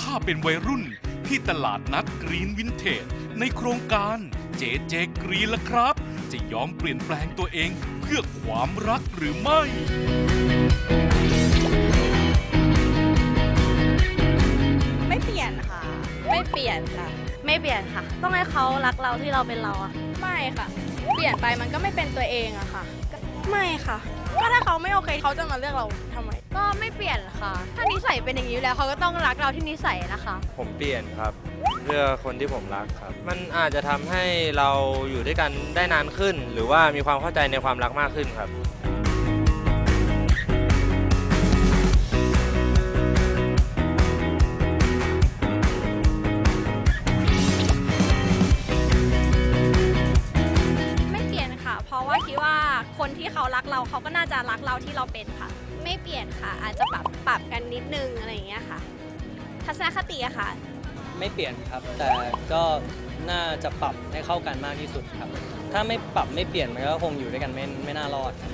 ถ้าเป็นวัยรุ่นที่ตลาดนัดกรีนวินเทจในโครงการเจเจกรีนล่ะครับ จะยอมเปลี่ยนแปลงตัวเองเพื่อความรักหรือไม่ ไม่เปลี่ยนค่ะ ไม่เปลี่ยนค่ะ ไม่เปลี่ยนค่ะ ต้องให้เขารักเราที่เราเป็นเราอะไม่ค่ะ เปลี่ยนไปมันก็ไม่เป็นตัวเองอะค่ะ ไม่ค่ะก็ถ้าเขา ไม่โอเคเขาจะมาเลือกเราทำไม ก็ไม่เปลี่ยนค่ะ ถ้านิสัยเป็นอย่างนี้อยู่แล้วเขาก็ต้องรักเราที่นิสัยนะคะ ผมเปลี่ยนครับเพื่อคนที่ผมรักครับ มันอาจจะทำให้เราอยู่ด้วยกันได้นานขึ้น หรือว่ามีความเข้าใจในความรักมากขึ้นครับ เปลี่ยนค่ะเพราะว่าคิดว่าคนที่เขารักเราเขาก็น่าจะรักเราที่เราเป็นค่ะ ไม่เปลี่ยนค่ะ อาจจะปรับปรับกันนิดนึงอะไรอย่างเงี้ยค่ะ ทัศนคติอะค่ะ ไม่เปลี่ยนครับ แต่ก็น่าจะปรับให้เข้ากันมากที่สุดครับ ถ้าไม่ปรับไม่เปลี่ยนมันก็คงอยู่ด้วยกันไม่ไม่น่ารอดครับ